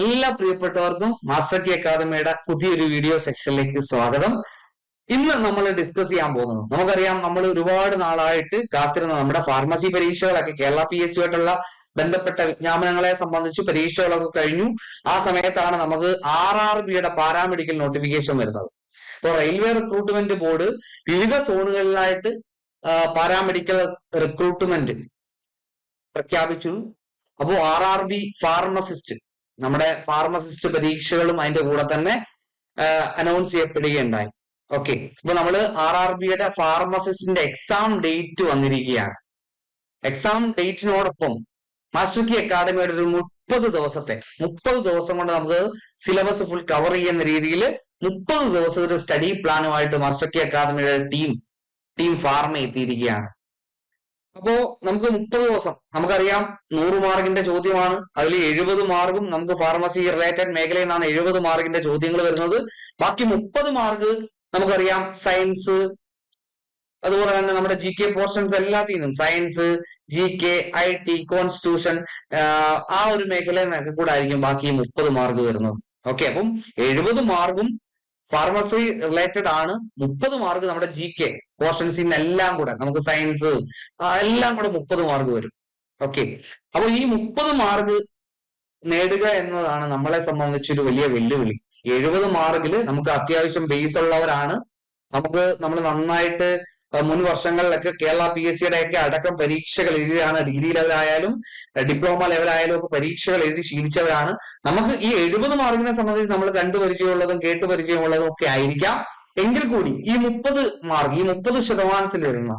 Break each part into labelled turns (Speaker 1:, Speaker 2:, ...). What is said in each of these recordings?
Speaker 1: എല്ലാ പ്രിയപ്പെട്ടവർക്കും മാസ്റ്റർ കി അക്കാദമിയുടെ പുതിയൊരു വീഡിയോ സെക്ഷനിലേക്ക് സ്വാഗതം. ഇന്ന് നമ്മൾ ഡിസ്കസ് ചെയ്യാൻ പോകുന്നത്. നമുക്കറിയാം നമ്മൾ ഒരുപാട് നാളായിട്ട് കാത്തിരുന്ന നമ്മുടെ ഫാർമസി പരീക്ഷകളൊക്കെ കേരള പി എസ് ആയിട്ടുള്ള ബന്ധപ്പെട്ട വിജ്ഞാപനങ്ങളെ സംബന്ധിച്ച് പരീക്ഷകളൊക്കെ കഴിഞ്ഞു. ആ സമയത്താണ് നമുക്ക് ആർ ആർ ബിയുടെ പാരാമെഡിക്കൽ നോട്ടിഫിക്കേഷൻ വരുന്നത്. ഇപ്പോൾ റെയിൽവേ റിക്രൂട്ട്മെന്റ് ബോർഡ് വിവിധ സോണുകളിലായിട്ട് പാരാമെഡിക്കൽ റിക്രൂട്ട്മെന്റ് പ്രഖ്യാപിച്ചു. അപ്പോൾ ആർ ആർ ബി ഫാർമസിസ്റ്റ് നമ്മുടെ ഫാർമസിസ്റ്റ് പരീക്ഷകളും അതിന്റെ കൂടെ തന്നെ അനൗൺസ് ചെയ്യപ്പെടുകയുണ്ടായി. ഓക്കെ ഇപ്പൊ നമ്മൾ ആർ ആർ ബിയുടെ ഫാർമസിസ്റ്റിന്റെ എക്സാം ഡേറ്റ് വന്നിരിക്കുകയാണ്. എക്സാം ഡേറ്റിനോടൊപ്പം മാസ്റ്റർ കി അക്കാഡമിയുടെ ഒരു മുപ്പത് ദിവസത്തെ മുപ്പത് ദിവസം കൊണ്ട് നമുക്ക് സിലബസ് ഫുൾ കവർ ചെയ്യുന്ന രീതിയിൽ മുപ്പത് ദിവസത്തെ ഒരു സ്റ്റഡി പ്ലാനുമായിട്ട് മാസ്റ്റർ കി അക്കാദമിയുടെ ടീം ടീം ഫാർമ എത്തിയിരിക്കുകയാണ് അപ്പോ നമുക്ക് മുപ്പത് ദിവസം. നമുക്കറിയാം നൂറ് മാർക്കിന്റെ ചോദ്യമാണ്. അതിൽ എഴുപത് മാർക്കും നമുക്ക് ഫാർമസി റിലേറ്റഡ് മേഖലയിൽ നിന്നാണ് എഴുപത് മാർക്കിന്റെ ചോദ്യങ്ങൾ വരുന്നത്. ബാക്കി മുപ്പത് മാർക്ക് നമുക്കറിയാം സയൻസ് അതുപോലെ തന്നെ നമ്മുടെ ജി കെ പോർഷൻസ് എല്ലാത്തിൽ നിന്നും science G K I T constitution ആ ഒരു മേഖലയിൽ നിന്നൊക്കെ കൂടെ ആയിരിക്കും ബാക്കി മുപ്പത് മാർക്ക് വരുന്നത്. ഓക്കെ അപ്പം എഴുപത് മാർക്കും ഫാർമസി റിലേറ്റഡ് ആണ്. മുപ്പത് മാർക്ക് നമ്മുടെ ജി കെ പോർഷൻസിൽ നിന്ന് എല്ലാം കൂടെ നമുക്ക് സയൻസ് എല്ലാം കൂടെ മുപ്പത് മാർക്ക് വരും. ഓക്കെ അപ്പൊ ഈ മുപ്പത് മാർക്ക് നേടുക എന്നതാണ് നമ്മളെ സംബന്ധിച്ചൊരു വലിയ വെല്ലുവിളി. എഴുപത് മാർക്കിൽ നമുക്ക് അത്യാവശ്യം ബേസ് ഉള്ളവരാണ്. നമുക്ക് നമ്മൾ നന്നായിട്ട് മുൻ വർഷങ്ങളിലൊക്കെ കേരള പി എസ് സിയുടെ ഒക്കെ അടക്കം പരീക്ഷകൾ എഴുതിയതാണ്. ഡിഗ്രി ലെവലായാലും ഡിപ്ലോമ ലെവലായാലും ഒക്കെ പരീക്ഷകൾ എഴുതി ശീലിച്ചവരാണ്. നമുക്ക് ഈ എഴുപത് മാർക്കിനെ സംബന്ധിച്ച് നമ്മൾ കണ്ടു പരിചയമുള്ളതും കേട്ടു പരിചയമുള്ളതും ഒക്കെ ആയിരിക്കാം. എങ്കിൽ കൂടി ഈ മുപ്പത് മാർക്ക് ഈ മുപ്പത് ശതമാനത്തിൽ വരുന്ന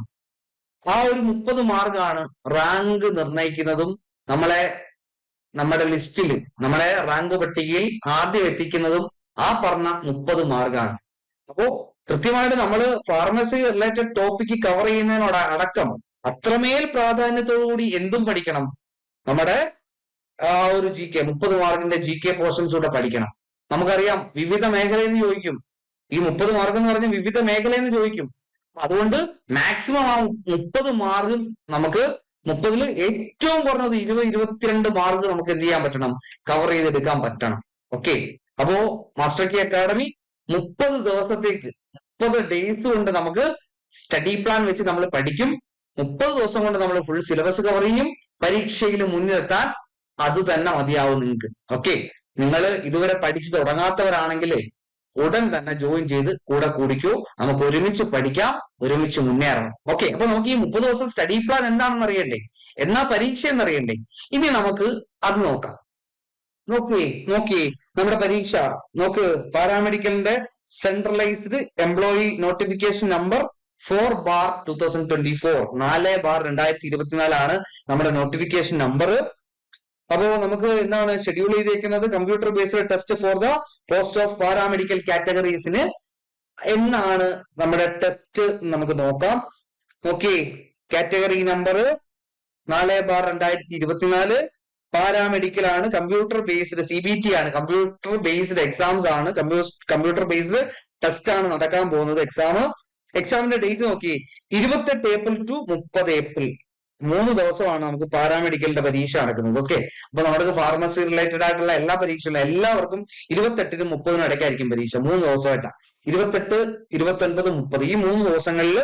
Speaker 1: ആ ഒരു മുപ്പത് മാർക്കാണ് റാങ്ക് നിർണയിക്കുന്നതും നമ്മളെ നമ്മുടെ ലിസ്റ്റിൽ നമ്മുടെ റാങ്ക് പട്ടികയിൽ ആദ്യം എത്തിക്കുന്നതും ആ പറഞ്ഞ മുപ്പത് മാർക്കാണ്. അപ്പോ കൃത്യമായിട്ട് നമ്മൾ ഫാർമസി റിലേറ്റഡ് ടോപ്പിക്ക് കവർ ചെയ്യുന്നതിനോട് അടക്കം അത്രമേൽ പ്രാധാന്യത്തോടുകൂടി എന്തും പഠിക്കണം. നമ്മുടെ ആ ഒരു ജി കെ മുപ്പത് മാർക്കിന്റെ ജി കെ പോർഷൻസ് കൂടെ പഠിക്കണം. നമുക്കറിയാം വിവിധ മേഖലയിൽ നിന്ന് ചോദിക്കും. ഈ മുപ്പത് മാർക്ക് എന്ന് പറഞ്ഞ വിവിധ മേഖലയിൽ നിന്ന് ചോദിക്കും. അതുകൊണ്ട് മാക്സിമം ആ മുപ്പത് മാർക്കും നമുക്ക് മുപ്പതിൽ ഏറ്റവും കുറഞ്ഞത് ഇരുപത് ഇരുപത്തിരണ്ട് മാർക്ക് നമുക്ക് എന്ത് ചെയ്യാൻ പറ്റണം? കവർ ചെയ്തെടുക്കാൻ പറ്റണം. ഓക്കെ അപ്പോ മാസ്റ്റർ കി അക്കാഡമി മുപ്പത് ദിവസത്തേക്ക് മുപ്പത് ഡേയ്സ് കൊണ്ട് നമുക്ക് സ്റ്റഡി പ്ലാൻ വെച്ച് നമ്മൾ പഠിക്കും. മുപ്പത് ദിവസം കൊണ്ട് നമ്മൾ ഫുൾ സിലബസ് കവർ ചെയ്യും. പരീക്ഷയിൽ മുന്നിലെത്താൻ അത് തന്നെ മതിയാവും നിങ്ങൾക്ക്. ഓക്കെ നിങ്ങൾ ഇതുവരെ പഠിച്ചു തുടങ്ങാത്തവരാണെങ്കിൽ ഉടൻ തന്നെ ജോയിൻ ചെയ്ത് കൂടെ കൂടിക്കൂ. നമുക്ക് ഒരുമിച്ച് പഠിക്കാം ഒരുമിച്ച് മുന്നേറാം. ഓക്കെ അപ്പൊ നമുക്ക് ഈ മുപ്പത് ദിവസം സ്റ്റഡി പ്ലാൻ എന്താണെന്ന് അറിയണ്ടേ എന്നാ പരീക്ഷ എന്നറിയണ്ടേ ഇനി നമുക്ക് അത് നോക്കാം. നോക്കിയേ നോക്കിയേ നമ്മുടെ പരീക്ഷ. നോക്ക് പാരാമെഡിക്കലിന്റെ centralised employee notification number four bar two thousand twenty four നാല് ബാർ രണ്ടായിരത്തി ഇരുപത്തിനാലാണ് നമ്മുടെ നോട്ടിഫിക്കേഷൻ നമ്പർ അപ്പോ നമുക്ക് എന്താണ് ഷെഡ്യൂൾ ചെയ്തേക്കുന്നത്? Computer based test for the post of paramedical കാറ്റഗറീസിന് എന്നാണ് നമ്മുടെ ടെസ്റ്റ് നമുക്ക് നോക്കാം. ഓക്കെ കാറ്റഗറി നമ്പർ നാല് ബാർ രണ്ടായിരത്തി ഇരുപത്തിനാല് പാരാമെഡിക്കൽ ആണ് computer based C B T ആണ്. കമ്പ്യൂട്ടർ ബേസ്ഡ് എക്സാംസ് ആണ്. കമ്പ്യൂട്ടർ ബേസ്ഡ് ടെസ്റ്റ് ആണ് നടക്കാൻ പോകുന്നത് എക്സാം എക്സാമിന്റെ ഡേറ്റ് നോക്കി. ഇരുപത്തെട്ട് ഏപ്രിൽ ടു മുപ്പത് ഏപ്രിൽ. മൂന്ന് ദിവസമാണ് നമുക്ക് പാരാമെഡിക്കലിന്റെ പരീക്ഷ നടക്കുന്നത്. ഓക്കെ അപ്പൊ നമ്മുടെ ഫാർമസി റിലേറ്റഡ് ആയിട്ടുള്ള എല്ലാ പരീക്ഷകളും എല്ലാവർക്കും ഇരുപത്തെട്ടിനും മുപ്പതിനും ഇടയ്ക്കായിരിക്കും പരീക്ഷ. മൂന്ന് ദിവസമായിട്ടാണ് ഇരുപത്തെട്ട് ഇരുപത്തി ഒൻപത് മുപ്പത്. ഈ മൂന്ന് ദിവസങ്ങളിൽ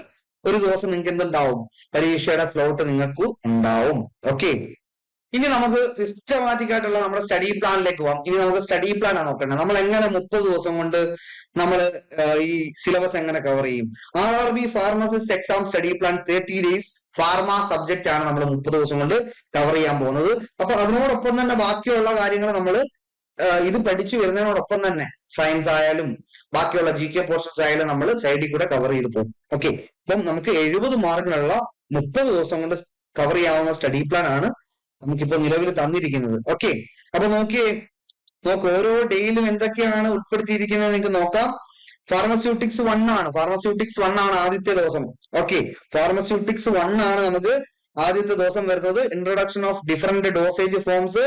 Speaker 1: ഒരു ദിവസം നിങ്ങൾക്ക് എന്തുണ്ടാവും പരീക്ഷയുടെ സ്ലോട്ട് നിങ്ങൾക്ക് ഉണ്ടാവും. ഓക്കെ ഇനി നമുക്ക് സിസ്റ്റമാറ്റിക് ആയിട്ടുള്ള നമ്മുടെ സ്റ്റഡി പ്ലാനിലേക്ക് പോകാം ഇനി നമുക്ക് സ്റ്റഡി പ്ലാൻ ആണ് നോക്കേണ്ടത്. നമ്മൾ എങ്ങനെ മുപ്പത് ദിവസം കൊണ്ട് നമ്മൾ ഈ സിലബസ് എങ്ങനെ കവർ ചെയ്യും? R R B pharmacist exam study plan thirty days pharma subject ആണ് നമ്മൾ മുപ്പത് ദിവസം കൊണ്ട് കവർ ചെയ്യാൻ പോകുന്നത്. അപ്പൊ അതിനോടൊപ്പം തന്നെ ബാക്കിയുള്ള കാര്യങ്ങൾ നമ്മൾ ഇത് പഠിച്ചു വരുന്നതിനോടൊപ്പം തന്നെ സയൻസ് ആയാലും ബാക്കിയുള്ള ജി കെ പോർഷൻസ് ആയാലും നമ്മൾ സൈഡിൽ കൂടെ കവർ ചെയ്ത് പോകും. ഓക്കെ അപ്പം നമുക്ക് എഴുപത് മാർക്കിനുള്ള മുപ്പത് ദിവസം കൊണ്ട് കവർ ചെയ്യാവുന്ന സ്റ്റഡി പ്ലാൻ ആണ് നമുക്കിപ്പോ നിലവിൽ തന്നിരിക്കുന്നത്. ഓക്കെ അപ്പൊ നോക്കിയേ നോക്ക് ഓരോ ഡേയിലും എന്തൊക്കെയാണ് ഉൾപ്പെടുത്തിയിരിക്കുന്നത് നിങ്ങൾക്ക് നോക്കാം. ഫാർമസ്യൂട്ടിക്സ് വൺ ആണ്. ഫാർമസ്യൂട്ടിക്സ് വൺ ആണ് ആദ്യത്തെ ദിവസം. ഓക്കെ ഫാർമസ്യൂട്ടിക്സ് വൺ ആണ് നമുക്ക് ആദ്യത്തെ ദിവസം വരുന്നത്. Introduction of different dosage forms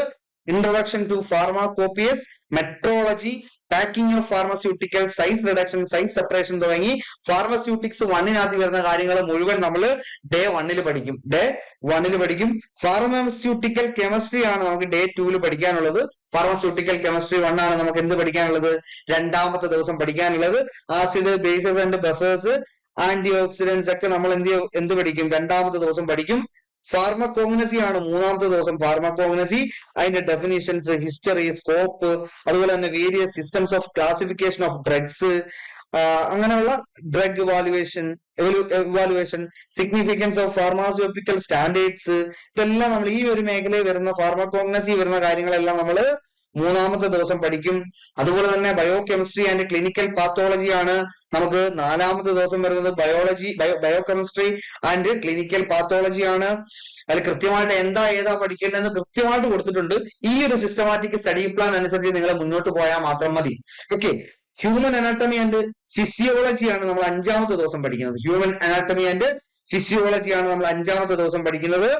Speaker 1: introduction to pharmacopoeias metrology packing of pharmaceutical size reduction size separation തുടങ്ങി ഫാർമസ്യൂട്ടിക്സ് വണ്ണിനകത്ത് വരുന്ന കാര്യങ്ങൾ മുഴുവൻ നമ്മൾ ഡേ വണ്ണിൽ പഠിക്കും. ഡേ വണ്ണിൽ പഠിക്കും. ഫാർമസ്യൂട്ടിക്കൽ കെമിസ്ട്രി ആണ് നമുക്ക് ഡേ ടൂവിൽ പഠിക്കാനുള്ളത്. ഫാർമസ്യൂട്ടിക്കൽ കെമിസ്ട്രി വൺ ആണ് നമുക്ക് എന്ത് പഠിക്കാനുള്ളത്? രണ്ടാമത്തെ ദിവസം പഠിക്കാനുള്ളത്. Acid bases and buffers antioxidants ഒക്കെ നമ്മൾ എന്ത് എന്ത് പഠിക്കും? രണ്ടാമത്തെ ദിവസം പഠിക്കും. ഫാർമക്കോഗ്നസി ആണ് മൂന്നാമത്തെ ദിവസം ഫാർമക്കോഗ്നസി അതിന്റെ ഡെഫിനേഷൻസ് ഹിസ്റ്ററി സ്കോപ്പ് അതുപോലെ തന്നെ various systems of classification of drugs അങ്ങനെയുള്ള drug valuation evaluation significance of pharmaceutical standards ഇതെല്ലാം നമ്മൾ ഈ ഒരു മേഖലയിൽ വരുന്ന ഫാർമക്കോഗ്നസി വരുന്ന കാര്യങ്ങളെല്ലാം നമ്മൾ മൂന്നാമത്തെ ദിവസം പഠിക്കും. അതുപോലെ തന്നെ biochemistry and clinical pathology ആണ് നമുക്ക് നാലാമത്തെ ദിവസം വരുന്നത്. Biology biochemistry and clinical pathology ആണ്. അതിൽ കൃത്യമായിട്ട് എന്താ ഏതാ പഠിക്കേണ്ടതെന്ന് കൃത്യമായിട്ട് കൊടുത്തിട്ടുണ്ട്. ഈ ഒരു സിസ്റ്റമാറ്റിക് സ്റ്റഡി പ്ലാൻ അനുസരിച്ച് നിങ്ങൾ മുന്നോട്ട് പോയാൽ മാത്രം മതി. Okay human anatomy and physiology ആണ് നമ്മൾ അഞ്ചാമത്തെ ദിവസം പഠിക്കുന്നത്. ഹ്യൂമൻ അനാട്ടമി ആൻഡ് ഫിസിയോളജി ആണ് നമ്മൾ അഞ്ചാമത്തെ ദിവസം പഠിക്കുന്നത്.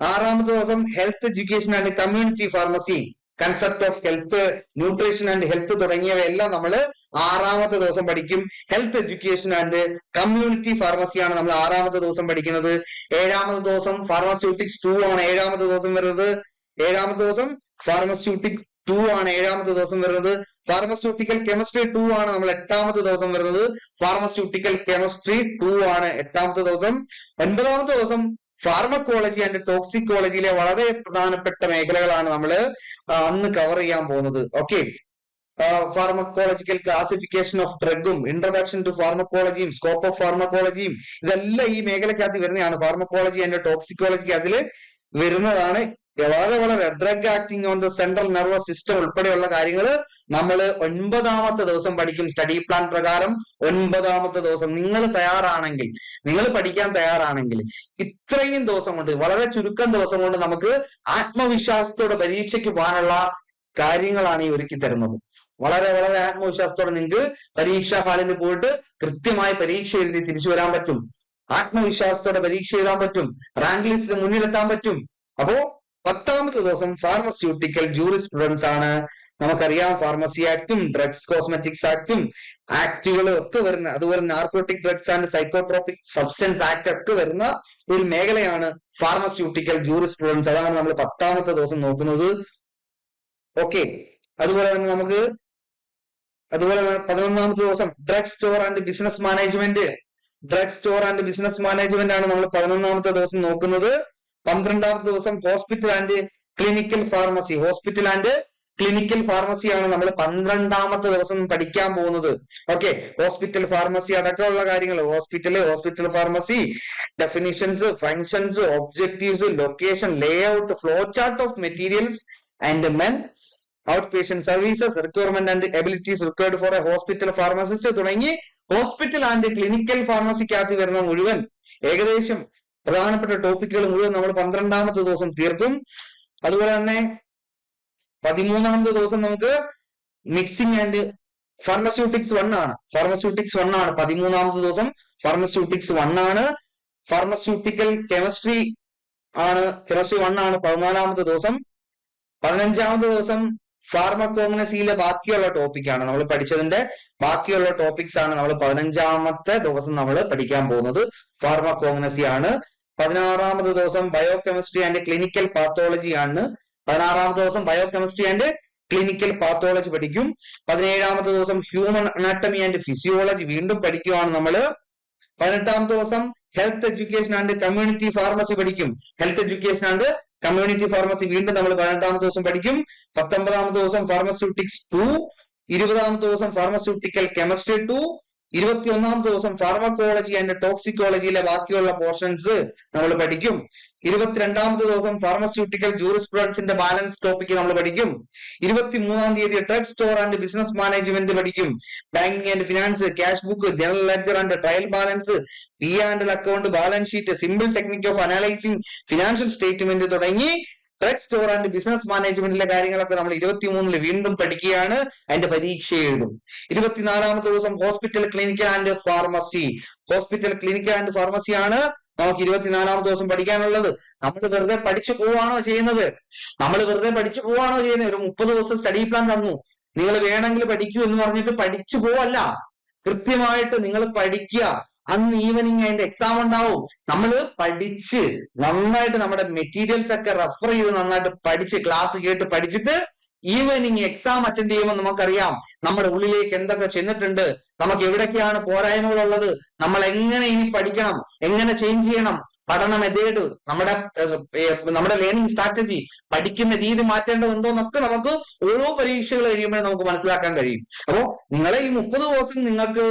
Speaker 1: ആറാമത്തെ ദിവസം health education and community pharmacy concept of health nutrition and health തുടങ്ങിയവയെല്ലാം നമ്മൾ ആറാമത്തെ ദിവസം പഠിക്കും. ഹെൽത്ത് എഡ്യൂക്കേഷൻ ആൻഡ് കമ്മ്യൂണിറ്റി ഫാർമസിയാണ് നമ്മൾ ആറാമത്തെ ദിവസം പഠിക്കുന്നത്. ഏഴാമത്തെ ദിവസം ഫാർമസ്യൂട്ടിക്സ് ടു ആണ് ഏഴാമത്തെ ദിവസം വരുന്നത്. ഏഴാമത്തെ ദിവസം ഫാർമസ്യൂട്ടിക് ടു ആണ് ഏഴാമത്തെ ദിവസം വരുന്നത്. ഫാർമസ്യൂട്ടിക്കൽ കെമിസ്ട്രി ടു ആണ് നമ്മൾ എട്ടാമത്തെ ദിവസം വരുന്നത്. ഫാർമസ്യൂട്ടിക്കൽ കെമിസ്ട്രി ടു ആണ് എട്ടാമത്തെ ദിവസം. ഒൻപതാമത്തെ ദിവസം ഫാർമക്കോളജി ആൻഡ് ടോക്സിക്കോളജിയിലെ വളരെ പ്രധാനപ്പെട്ട മേഖലകളാണ് നമ്മൾ അന്ന് കവർ ചെയ്യാൻ പോകുന്നത്. ഓക്കെ ഫാർമക്കോളജിക്കൽ ക്ലാസിഫിക്കേഷൻ ഓഫ് ഡ്രഗും ഇൻട്രഡക്ഷൻ ടു ഫാർമക്കോളജിയും സ്കോപ്പ് ഓഫ് ഫാർമക്കോളജിയും ഇതെല്ലാം ഈ മേഖലക്കകത്ത് വരുന്നതാണ്. ഫാർമക്കോളജി ആൻഡ് ടോക്സിക്കോളജിക്ക് അതിൽ വരുന്നതാണ്. വളരെ വളരെ drug acting on the central nervous system ഉൾപ്പെടെയുള്ള കാര്യങ്ങൾ നമ്മൾ ഒൻപതാമത്തെ ദിവസം പഠിക്കും സ്റ്റഡി പ്ലാൻ പ്രകാരം ഒൻപതാമത്തെ ദിവസം. നിങ്ങൾ തയ്യാറാണെങ്കിൽ നിങ്ങൾ പഠിക്കാൻ തയ്യാറാണെങ്കിൽ ഇത്രയും ദിവസം കൊണ്ട് വളരെ ചുരുക്കം ദിവസം കൊണ്ട് നമുക്ക് ആത്മവിശ്വാസത്തോടെ പരീക്ഷയ്ക്ക് പോകാനുള്ള കാര്യങ്ങളാണ് ഈ ഒരുക്കി തരുന്നത്. വളരെ വളരെ ആത്മവിശ്വാസത്തോടെ നിങ്ങൾക്ക് പരീക്ഷാ ഹാളിൽ പോയിട്ട് കൃത്യമായി പരീക്ഷ എഴുതി തിരിച്ചു വരാൻ പറ്റും. ആത്മവിശ്വാസത്തോടെ പരീക്ഷ എഴുതാൻ പറ്റും. റാങ്ക് ലിസ്റ്റിന് മുന്നിലെത്താൻ പറ്റും. അപ്പോ പത്താമത്തെ ദിവസം ഫാർമസ്യൂട്ടിക്കൽ ജൂറിസ്പ്രുഡൻസ് ആണ്. നമുക്കറിയാം ഫാർമസി ആക്ടും ഡ്രഗ്സ് കോസ്മെറ്റിക്സ് ആക്ടും ആക്ടുകളും ഒക്കെ വരുന്ന അതുപോലെ narcotic drugs and psychotropic substance act ഒക്കെ വരുന്ന ഒരു മേഖലയാണ് ഫാർമസ്യൂട്ടിക്കൽ ജൂറിസ്പ്രുഡൻസ് അതാണ് നമ്മൾ പത്താമത്തെ ദിവസം നോക്കുന്നത്. ഓക്കെ അതുപോലെ തന്നെ നമുക്ക് അതുപോലെ തന്നെ പതിനൊന്നാമത്തെ ദിവസം drug store and business management drug store and business management ആണ് നമ്മൾ പതിനൊന്നാമത്തെ ദിവസം നോക്കുന്നത്. പന്ത്രണ്ടാമത്തെ ദിവസം hospital and clinical pharmacy hospital and clinical ഫാർമസിയാണ് നമ്മൾ പന്ത്രണ്ടാമത്തെ ദിവസം പഠിക്കാൻ പോകുന്നത്. ഓക്കെ ഹോസ്പിറ്റൽ ഫാർമസി അടക്കമുള്ള കാര്യങ്ങൾ. Hospital hospital pharmacy definitions functions objectives location layout flow chart of materials and men outpatient services requirement and abilities required for a hospital pharmacist തുടങ്ങി hospital and clinical ഫാർമസിക്കകത്ത് വരുന്ന മുഴുവൻ ഏകദേശം പ്രധാനപ്പെട്ട ടോപ്പിക്കുകൾ മുഴുവൻ നമ്മൾ പന്ത്രണ്ടാമത്തെ ദിവസം തീർക്കും. അതുപോലെ തന്നെ പതിമൂന്നാമത്തെ ദിവസം നമുക്ക് മിക്സിംഗ് ആൻഡ് ഫാർമസ്യൂട്ടിക്സ് വൺ ആണ്. ഫാർമസ്യൂട്ടിക്സ് വൺ ആണ്. പതിമൂന്നാമത്തെ ദിവസം ഫാർമസ്യൂട്ടിക്സ് വൺ ആണ്. ഫാർമസ്യൂട്ടിക്കൽ കെമിസ്ട്രി ആണ്. കെമിസ്ട്രി വൺ ആണ് പതിനാലാമത്തെ ദിവസം. പതിനഞ്ചാമത്തെ ദിവസം ഫാർമക്കോഗ്നസിയിലെ ബാക്കിയുള്ള ടോപ്പിക്കാണ് നമ്മൾ പഠിച്ചതിന്റെ ബാക്കിയുള്ള ടോപ്പിക്സ് ആണ് നമ്മൾ പതിനഞ്ചാമത്തെ ദിവസം നമ്മൾ പഠിക്കാൻ പോകുന്നത്. ഫാർമക്കോഗ്നസി ആണ്. പതിനാറാമത്തെ ദിവസം biochemistry and clinical pathology ആണ്. പതിനാറാമത്തെ ദിവസം biochemistry and clinical pathology പഠിക്കും. പതിനേഴാമത്തെ ദിവസം ഹ്യൂമൻ അനാട്ടമി ആൻഡ് ഫിസിയോളജി വീണ്ടും പഠിക്കുവാണ് നമ്മൾ പതിനെട്ടാമത്തെ ദിവസം health education and community pharmacy പഠിക്കും. Health education and community pharmacy വീണ്ടും നമ്മൾ പതിനെട്ടാമത്തെ ദിവസം പഠിക്കും. പത്തൊമ്പതാമത്തെ ദിവസം ഫാർമസ്യൂട്ടിക്സ് ടു ഇരുപതാമത്തെ ദിവസം ഫാർമസ്യൂട്ടിക്കൽ കെമിസ്ട്രി ടു ഇരുപത്തി ഒന്നാമത്തെ ദിവസം ഫാർമക്കോളജി ആൻഡ് ടോക്സിക്കോളജിയിലെ ബാക്കിയുള്ള പോർഷൻസ് നമ്മൾ പഠിക്കും. ഇരുപത്തിരണ്ടാമത്തെ ദിവസം ഫാർമസ്യൂട്ടിക്കൽ ജൂറിസ്പ്രുഡൻസിന്റെ ബാലൻസ് ടോപ്പിക് നമ്മൾ പഠിക്കും. ഇരുപത്തി മൂന്നാം തീയതി drug store and business management പഠിക്കും. Banking and finance cash book general ledger and trial balance P and account balance sheet simple technique of analysing financial statement തുടങ്ങി ഡ്രഗ് സ്റ്റോർ ആൻഡ് ബിസിനസ് മാനേജ്മെന്റിലെ കാര്യങ്ങളൊക്കെ നമ്മൾ ഇരുപത്തിമൂന്നിൽ വീണ്ടും പഠിക്കുകയാണ്. അതിന്റെ പരീക്ഷ എഴുതും. ഇരുപത്തിനാലാമത്തെ ദിവസം hospital clinical and pharmacy hospital clinical and pharmacy ആണ് നമുക്ക് ഇരുപത്തിനാലാമത്തെ ദിവസം പഠിക്കാനുള്ളത്. നമ്മൾ വെറുതെ പഠിച്ചു പോവാണോ ചെയ്യുന്നത്? നമ്മൾ വെറുതെ പഠിച്ചു പോവാണോ ചെയ്യുന്നത്? ഒരു മുപ്പത് ദിവസം സ്റ്റഡി പ്ലാൻ തന്നു. നിങ്ങൾ വേണമെങ്കിൽ പഠിക്കൂ എന്ന് പറഞ്ഞിട്ട് പഠിച്ചു പോവല്ല. കൃത്യമായിട്ട് നിങ്ങൾ പഠിക്കുക. അന്ന് ഈവനിങ് അതിന്റെ എക്സാം ഉണ്ടാവും. നമ്മൾ പഠിച്ച് നന്നായിട്ട് നമ്മുടെ മെറ്റീരിയൽസ് ഒക്കെ റെഫർ ചെയ്ത് നന്നായിട്ട് പഠിച്ച് ക്ലാസ് കേട്ട് പഠിച്ചിട്ട് ഈവനിങ് എക്സാം അറ്റൻഡ് ചെയ്യുമ്പോൾ നമുക്കറിയാം നമ്മുടെ ഉള്ളിലേക്ക് എന്തൊക്കെ ചെന്നിട്ടുണ്ട് നമുക്ക് എവിടൊക്കെയാണ് പോരായ്മകളുള്ളത് നമ്മൾ എങ്ങനെ ഇനി പഠിക്കണം എങ്ങനെ ചേഞ്ച് ചെയ്യണം പഠനം മെതേഡ് നമ്മുടെ നമ്മുടെ ലേണിംഗ് സ്ട്രാറ്റജി പഠിക്കുന്ന രീതി മാറ്റേണ്ടതുണ്ടോ എന്നൊക്കെ നമുക്ക് ഓരോ പരീക്ഷകൾ കഴിയുമ്പോഴേ നമുക്ക് മനസ്സിലാക്കാൻ കഴിയും. അപ്പോ നിങ്ങളെ ഈ മുപ്പത് ദിവസം നിങ്ങൾക്ക്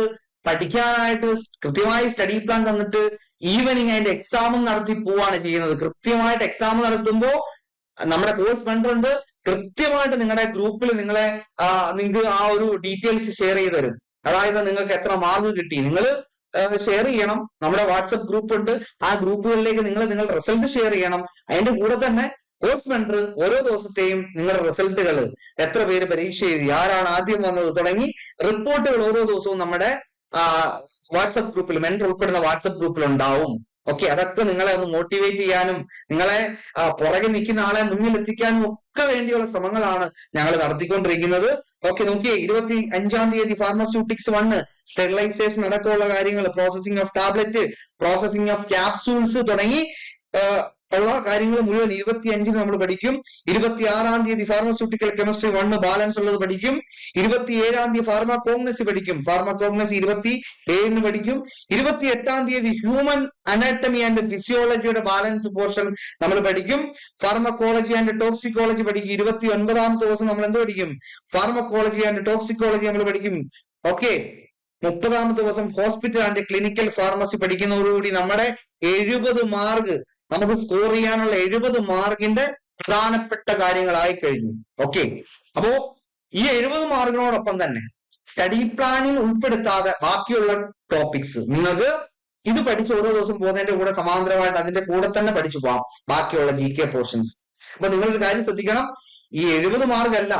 Speaker 1: പഠിക്കാനായിട്ട് കൃത്യമായി സ്റ്റഡി പ്ലാൻ തന്നിട്ട് ഈവനിങ് അതിന്റെ എക്സാമും നടത്തി പോവാണ് ചെയ്യുന്നത്. കൃത്യമായിട്ട് എക്സാം നടത്തുമ്പോൾ നമ്മുടെ കോഴ്സ് മെന്റർ ഉണ്ട്. കൃത്യമായിട്ട് നിങ്ങളുടെ ഗ്രൂപ്പിൽ നിങ്ങളെ നിങ്ങൾക്ക് ആ ഒരു ഡീറ്റെയിൽസ് ഷെയർ ചെയ്ത് തരും. അതായത് നിങ്ങൾക്ക് എത്ര മാർക്ക് കിട്ടി. നിങ്ങൾ ഷെയർ ചെയ്യണം. നമ്മുടെ വാട്സപ്പ് ഗ്രൂപ്പ് ഉണ്ട്. ആ ഗ്രൂപ്പുകളിലേക്ക് നിങ്ങൾ നിങ്ങളുടെ റിസൾട്ട് ഷെയർ ചെയ്യണം. അതിന്റെ കൂടെ തന്നെ കോഴ്സ് ഫണ്ട് ഓരോ ദിവസത്തെയും നിങ്ങളുടെ റിസൾട്ടുകൾ എത്ര പേര് പരീക്ഷ എഴുതി ആരാണ് ആദ്യം വന്നത് തുടങ്ങി റിപ്പോർട്ടുകൾ ഓരോ ദിവസവും നമ്മുടെ വാട്സപ്പ് ഗ്രൂപ്പിൽ മെൻ ഉൾപ്പെടുന്ന വാട്സപ്പ് ഗ്രൂപ്പിൽ ഉണ്ടാവും ഓക്കെ അതൊക്കെ നിങ്ങളെ ഒന്ന് മോട്ടിവേറ്റ് ചെയ്യാനും നിങ്ങളെ പുറകെ നിൽക്കുന്ന ആളെ മുന്നിൽ എത്തിക്കാനും ഒക്കെ വേണ്ടിയുള്ള ശ്രമങ്ങളാണ് ഞങ്ങൾ നടത്തിക്കൊണ്ടിരിക്കുന്നത്. ഓക്കെ നോക്കിയേ ഇരുപത്തി അഞ്ചാം തീയതി ഫാർമസ്യൂട്ടിക്സ് വണ്ണ് സ്റ്റെറിലൈസേഷൻ അടക്കമുള്ള കാര്യങ്ങൾ processing of tablet processing of capsules തുടങ്ങി ഉള്ള കാര്യങ്ങൾ മുഴുവൻ ഇരുപത്തി അഞ്ചിന് നമ്മൾ പഠിക്കും. ഇരുപത്തി ആറാം തീയതി ഫാർമസ്യൂട്ടിക്കൽ കെമിസ്ട്രി വൺ ബാലൻസ് ഉള്ളത് പഠിക്കും. ഇരുപത്തി ഏഴാം തീയതി ഫാർമകോഗ്നസി പഠിക്കും. ഫാർമകോഗ്നസി ഇരുപത്തി ഏഴിന് പഠിക്കും. ഇരുപത്തി എട്ടാം തീയതി ഹ്യൂമൻ അനാറ്റമി ആൻഡ് ഫിസിയോളജിയുടെ ബാലൻസ് പോർഷൻ നമ്മൾ പഠിക്കും. ഫാർമക്കോളജി ആൻഡ് ടോക്സിക്കോളജി പഠിക്കും. ഇരുപത്തി ഒൻപതാമത്തെ ദിവസം നമ്മൾ എന്ത് പഠിക്കും? ഫാർമക്കോളജി ആൻഡ് ടോക്സിക്കോളജി നമ്മൾ പഠിക്കും. ഓക്കെ മുപ്പതാമത്തെ ദിവസം ഹോസ്പിറ്റൽ ആൻഡ് ക്ലിനിക്കൽ ഫാർമസി പഠിക്കുന്നതോടുകൂടി നമ്മുടെ എഴുപത് മാർക്ക് നമുക്ക് സ്കോർ ചെയ്യാനുള്ള എഴുപത് മാർക്കിന്റെ പ്രധാനപ്പെട്ട കാര്യങ്ങളായി കഴിഞ്ഞു. ഓക്കെ അപ്പോ ഈ എഴുപത് മാർക്കിനോടൊപ്പം തന്നെ സ്റ്റഡി പ്ലാനിൽ ഉൾപ്പെടുത്താതെ ബാക്കിയുള്ള ടോപ്പിക്സ് നിങ്ങൾക്ക് ഇത് പഠിച്ച് ഓരോ ദിവസം പോകുന്നതിന്റെ കൂടെ സമാന്തരമായിട്ട് അതിന്റെ കൂടെ തന്നെ പഠിച്ചു പോവാം ബാക്കിയുള്ള ജി കെ പോർഷൻസ് അപ്പൊ നിങ്ങളൊരു കാര്യം ശ്രദ്ധിക്കണം. ഈ എഴുപത് മാർക്ക് അല്ല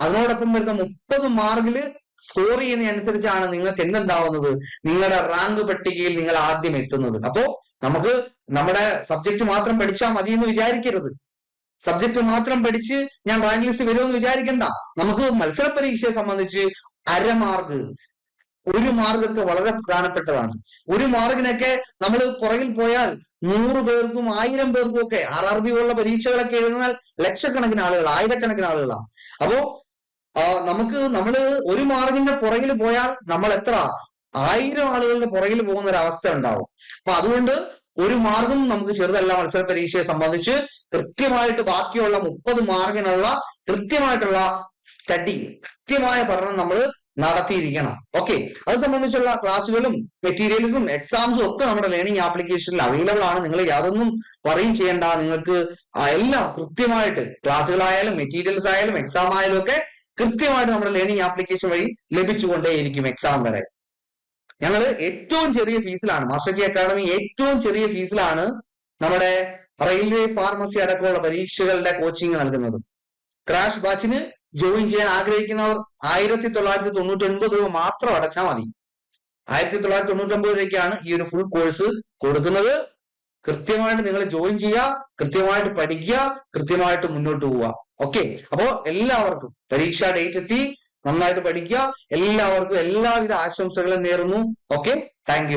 Speaker 1: അതിനോടൊപ്പം വരുന്ന മുപ്പത് മാർഗിൽ സ്കോർ ചെയ്യുന്നതനുസരിച്ചാണ് നിങ്ങൾക്ക് എന്തുണ്ടാവുന്നത് നിങ്ങളുടെ റാങ്ക് പട്ടികയിൽ നിങ്ങൾ ആദ്യം എത്തുന്നത്. അപ്പോ നമുക്ക് നമ്മുടെ സബ്ജക്ട് മാത്രം പഠിച്ചാൽ മതി എന്ന് വിചാരിക്കരുത്. സബ്ജക്ട് മാത്രം പഠിച്ച് ഞാൻ റാങ്ക് ലിസ്റ്റ് വരുമെന്ന് വിചാരിക്കണ്ട. നമുക്ക് മത്സര പരീക്ഷയെ സംബന്ധിച്ച് അര മാർക്ക് ഒരു മാർക്കൊക്കെ വളരെ പ്രധാനപ്പെട്ടതാണ്. ഒരു മാർക്കിനൊക്കെ നമ്മൾ പുറകിൽ പോയാൽ നൂറ് പേർക്കും ആയിരം പേർക്കും ഒക്കെ ആർ ആർ ബി പോലുള്ള പരീക്ഷകളൊക്കെ എഴുതുന്നാൽ ലക്ഷക്കണക്കിന് ആളുകൾ ആയിരക്കണക്കിന് ആളുകളാണ് അപ്പോ നമുക്ക് നമ്മൾ ഒരു മാർക്കിന്റെ പുറകിൽ പോയാൽ നമ്മൾ എത്ര? ആയിരം ആളുകളുടെ പുറകിൽ പോകുന്ന ഒരു അവസ്ഥ ഉണ്ടാവും. അപ്പൊ അതുകൊണ്ട് ഒരു മാർഗം നമുക്ക് ചെറുതല്ല മത്സര പരീക്ഷയെ സംബന്ധിച്ച് കൃത്യമായിട്ട് ബാക്കിയുള്ള മുപ്പത് മാർഗിനുള്ള കൃത്യമായിട്ടുള്ള സ്റ്റഡി കൃത്യമായ പഠനം നമ്മൾ നടത്തിയിരിക്കണം. ഓക്കെ. അത് സംബന്ധിച്ചുള്ള ക്ലാസ്സുകളും മെറ്റീരിയൽസും എക്സാംസും ഒക്കെ നമ്മുടെ ലേണിംഗ് ആപ്ലിക്കേഷനിൽ അവൈലബിൾ ആണ്. നിങ്ങൾ യാതൊന്നും പറയും ചെയ്യേണ്ട. നിങ്ങൾക്ക് എല്ലാം കൃത്യമായിട്ട് ക്ലാസ്സുകളായാലും മെറ്റീരിയൽസ് ആയാലും എക്സാം ആയാലും ഒക്കെ കൃത്യമായിട്ട് നമ്മുടെ ലേണിംഗ് ആപ്ലിക്കേഷൻ വഴി ലഭിച്ചുകൊണ്ടേയിരിക്കും എക്സാം വരെ. ഞങ്ങൾ ഏറ്റവും ചെറിയ ഫീസിലാണ് മാസ്റ്റർ കി അക്കാഡമി ഏറ്റവും ചെറിയ ഫീസിലാണ് നമ്മുടെ റെയിൽവേ ഫാർമസി അടക്കമുള്ള പരീക്ഷകളുടെ കോച്ചിങ് നൽകുന്നത്. ക്രാഷ് ബാച്ചിന് ജോയിൻ ചെയ്യാൻ ആഗ്രഹിക്കുന്നവർ ആയിരത്തി തൊള്ളായിരത്തി തൊണ്ണൂറ്റി ഒൻപത് രൂപ മാത്രം അടച്ചാൽ മതി. ആയിരത്തി തൊള്ളായിരത്തി തൊണ്ണൂറ്റി ഒമ്പത് രൂപയ്ക്കാണ് ഈ ഒരു ഫുൾ കോഴ്സ് കൊടുക്കുന്നത്. കൃത്യമായിട്ട് നിങ്ങൾ ജോയിൻ ചെയ്യുക കൃത്യമായിട്ട് പഠിക്കുക കൃത്യമായിട്ട് മുന്നോട്ട് പോവുക. ഓക്കെ അപ്പോ എല്ലാവർക്കും പരീക്ഷാ ഡേറ്റ് എത്തി. നന്നായിട്ട് പഠിക്കുക. എല്ലാവർക്കും എല്ലാവിധ ആശംസകളും നേരുന്നു. Okay thank